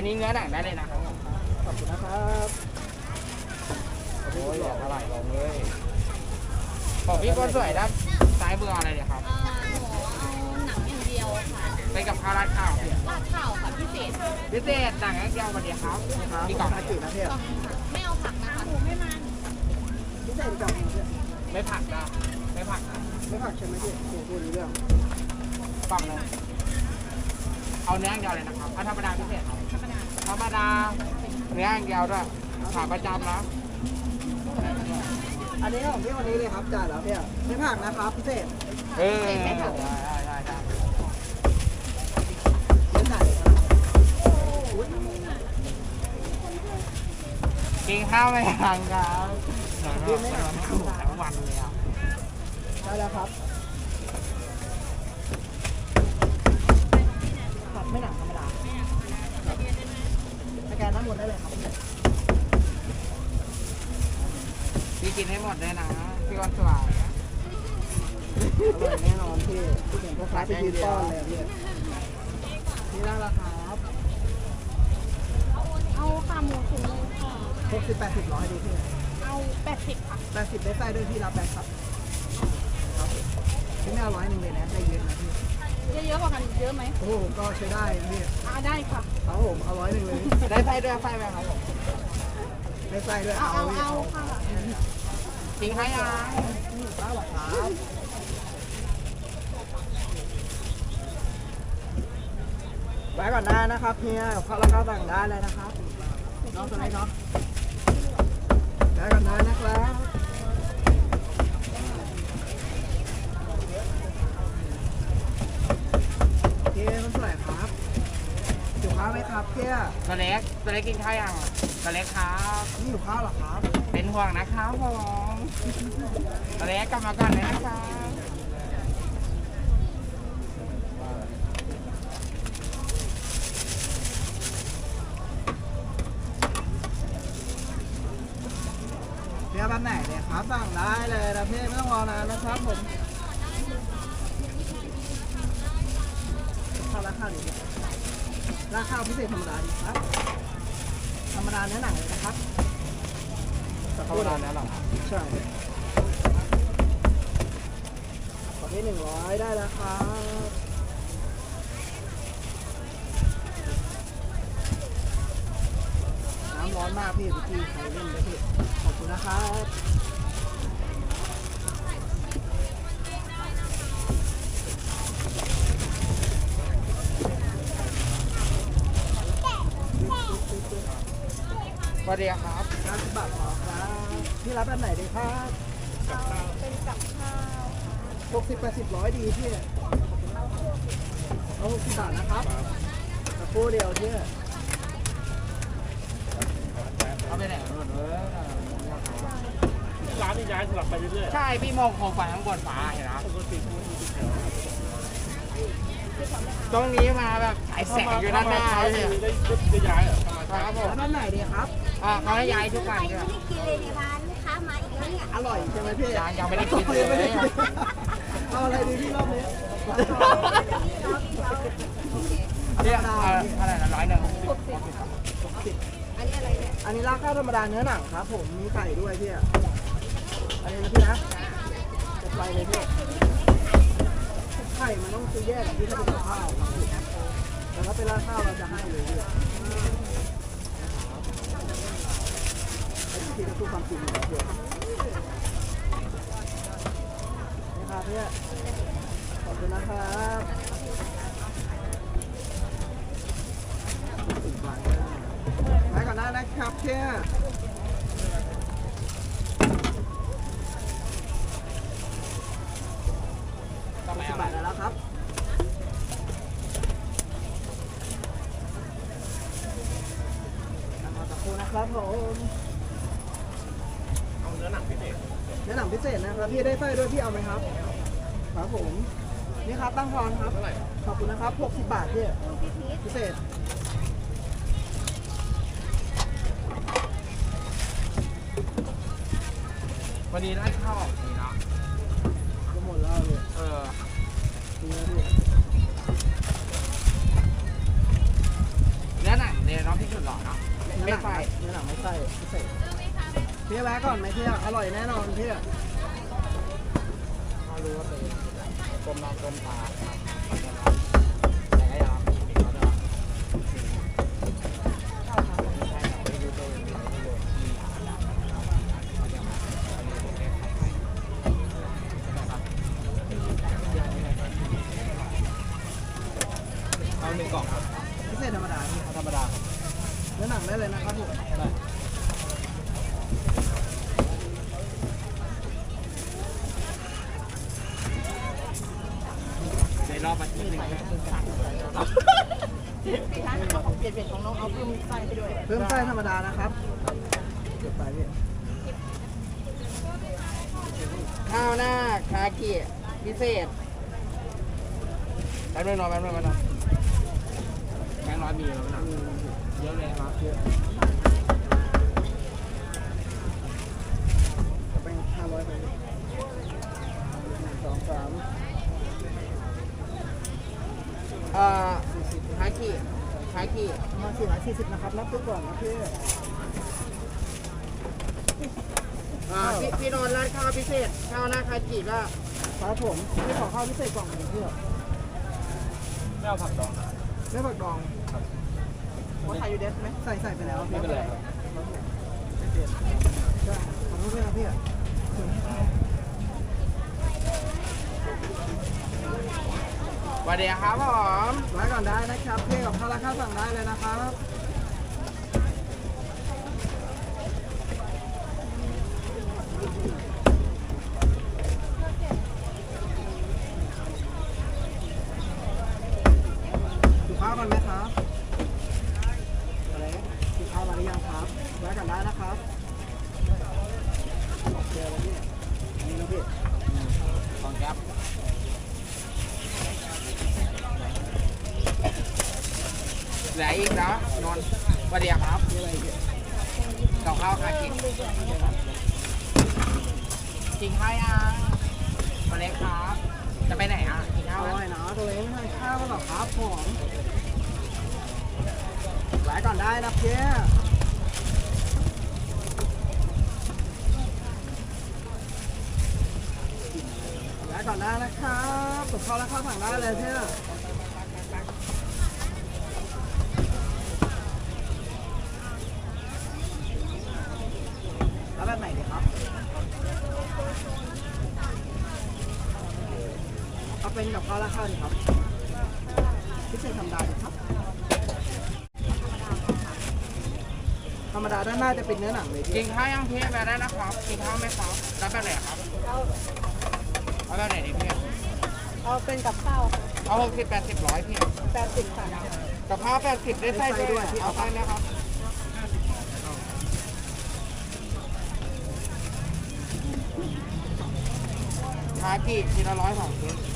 อันนี้เนื้อหนังได้เลยนะครับขอบคุณนะครับโอ้ยอย่าเท่าไหร่ลงเลยของพี่คนสวยด้านซ้ายมืออะไรเนี่ยครับเอ่อหนูเอาหนังอย่างเดียวค่ะเป็นกับข้าวราดข้าวเนี่ยราดข้าวค่ะพิเศษพิเศษหนังอย่างเดียววันเดียวครับครับมีกล่องมาจินะพี่กล่องค่ะไม่เอาผักนะคะหนูไม่มาพิเศษกล่องนึงพี่ไม่ผักนะไม่ผักนะไม่ผักใช่ไหมพี่โอ้โหรู้เรื่องกล่องหนึงเอาเนื้ออย่างเดียวเลยนะครับเอาธรรมดาพิเศษครับ ธรรมดาธรรมดาเนื้ออย่างเดียวด้วยขาประจำนะอันนี้ของพี่วันนี้เลยครับจ่ายแล้วพี่ไม่ผักนะครับพิเศษเออได้ได้ได้ได้เดี๋ยวจ่ายเลยครับอุ๊ยกินข้าวไม่ทันครับกินไม่ทันทั้งวันเลยอะได้แล้วครับผักไม่หนักธรรมดา สแกนทั้งหมดได้เลยครับพี่กินให้หมดเลยนะพี่วันสวายอร่อยแน่นอนพี่พี่เห็นพ่อค้าไปยืนต้อนเลยพี่นี่ได้แล้วครับเอาขาหมูถุงนึงค่ะหกสิบแปดสิบร้อยดีพี่เอา80ค่ะแปดสิบได้ไส้ด้วยพี่รับแปดครับครับพี่ไม่เอาร้อยหนึ่งเลยนะได้เยอะนะพี่ เยอะๆกว่ากันเยอะไหมโอ้โหก็ใช้ได้นะพี่อ่าได้ค่ะครับผมเอาร้อยหนึ่งเลย ได้ไส้ด้วยไส้ไหมครับผมได้ไส้ด้วยเอาเอาเอาพี่เอาค่ะจริงไหมยังข้าวหรอครับไว้ก่อนได้นะครับเฮียเขาแล้วก็สั่งได้เลยนะครับน้องสไลด์เนาะไว้ก่อนได้นะครับโอเคมันสวยครับอยู่ข้าวไหมครับ เพียตัวเล็กตัวเล็กกินข้าวยังตัวเล็กครับนี่อยู่ข้าวเหรอครับ เป็นห่วงนะครับผมตัวเล็กกลับมาก่อนเลยนะครับเพียแบบไหนเนี่ยครับสั่งได้เลยนะพี่ไม่ต้องรอนานนะครับผมข้าวราคาดี ราคาพิเศษธรรมดาดีครับ ธรรมดาเนื้อหนังเลยนะครับเข้าร้านแล้วหรอใช่ขอที่หนึ่งร้อยได้แล้วครับน้ำร้อนมากพี่เมื่อกี้ใครเล่นเลยพี่ขอบคุณนะครับ วัสดีครับห้าสิบบาทพอครับพี่รับแบบไหนดีครับเป็นกับข้าวหกสิบแปดสิบร้อยดีพี่เอาหกสิบบาทนะครับตะปูเดียวพี่เอาไปไหนหมดเลยร้านนี่ย้ายสลับไปเรื่อยใช่พี่มองโคมไฟข้างบนฟ้าเห็นไหมๆปกติมันอยู่แถวตรงนี้มาแบบฉายแสงอยู่ด้านหน้าเข้เลยได้ได้ย้ายเหรอเข้ามาครับผมแล้วแบบไหนดีครับ อ่าเขาให้ย้ายทุกวันด้วย ไม่ได้กินเลยในร้านลูกค้ามาอีกแล้วเนี่ยอร่อยใช่ไหมพี่ ยังยังไม่ได้กินเลยยังไม่ได้กินเอาอะไรดีพี่รอบนี้เนี่ยเออเท่าไหร่นะร้อยหนึ่งอันนี้อะไรเนี่ยอันนี้ราคาธรรมดาเนื้อหนังครับ ผมมีไก่ด้วยพี่อันนี้นะพี่นะจะไปเลยพี่ไข่มันต้องซื้อแยกกับที่ถ้าเป็นกับข้าวครับพี่แต่ถ้าเป็นราดข้าวเราจะให้เลยพี่ ไอ้ที่จะพูดความจริงเนี่ครับพี่ขอบคุณนะครับไปก่อนได้นะครับเพี่ยสิบบาทแล้วครับขอสักครู่นะครับผม เอาเนื้อหนังพิเศษ เนื้อหนังพิเศษนะครับพี่ได้ไส้ด้วยพี่เอาไหมครับครับผมนี่ครับตั้งทอนครับเท่าไหร่ขอบคุณนะครับ60บาทพี่พิเศษวันนี้ได้ข้าวออกดีเนาะก็หมดแล้วเลยเออดีนะพี่เนื้อหนังเนี่ยเนาะไม่ใส่เนื้อหนังไม่ใส่พิเศษ พี่แวะก่อนไหมพี่อร่อยแน่นอนพี่เขารู้ว่าเป็นกลมนอนกลมตาครับแต่ก็ยังมีเขาด้วยใช่ครับไม่รู้ตัวเองไม่รู้มีหาแล้วเขาจะมาอันนี้ผมแก้ไขให้นะครับเอาหนึ่งกล่องครับพิเศษธรรมดาพี่เอาธรรมดาครับเนื้อหนังได้เลยนะครับผมได้ในรอบอาทิตย์หนึ่งนะ พี่คะของเปลี่ยนเปลี่ยนของน้อง เพิ่มไส้ไปด้วยเพิ่มไส้ธรรมดานะครับเก็บไปพี่ข้าวหน้าคากิพิเศษแป๊บนึงนอนแป๊บนึงมาหน่อยแบงค์ร้อยมีแล้วนะเยอะเลยครับเยอะจะเป็นห้าร้อยไปหนึ่งสองสามอ่อคากิากิมาสี่ร้อยสี่สิบนะครับนับตัวก่อนนะพี่อ่าพี่พี่นอนร้านข้าวพิเศษข้าวหน้าคากิก็ครับผมพี่ขอข้าวพิเศษกล่องหนึ่งพี่ไม่เอาผักดองไม่ผักดองว่าไทยยูเดสไหมใส่ใส่ไปแล้วไม่เป็นไรครับใช่ขอโทษด้วยนะพี่ สวัสดีครับผมไว้ก่อนได้นะครับพี่กับข้าวราคาสั่งได้เลยนะครับดูข้าวกันไหมครับอะไรดูข้าวมาหรือยังครับไว้ก่อนได้นะครับโอเคแล้วพี่นี่นะพี่ของแก๊ป ลืออีกนะนอนสวัสดีครับมีอะไรอีกกับข้าวคากิกินข้าวยังมาเล็กครับ จะไปไหนอะกินข้าวอแล้วร่อยนะตัวเองทานข้าวหรอครับผมไว้ก่อนได้นะเพี่ไว้ก่อนได้นะครับกับข้าวราคาสั่งได้เลยเพี่แล้วแบบไหนดีครับ เอาเป็นกับข้าวราคาดีครับพิเศษธรรมดาดีครับ ธรรมดาด้านหน้าจะเป็นเนื้อหนังเลยพี่กินข้าวยังพี่แบบได้นะครับกินข้าวไหมครับรับแบบไหนครับเอาแบบไหนดีพี่เอาเป็นกับข้าวค่ะเอาหกสิบแปดสิบร้อยพี่แปดสิบค่ะกับข้าวแปดสิบได้ไส้ด้วยเอาไส้นะครับคากิทีละร้อยสองชิ้น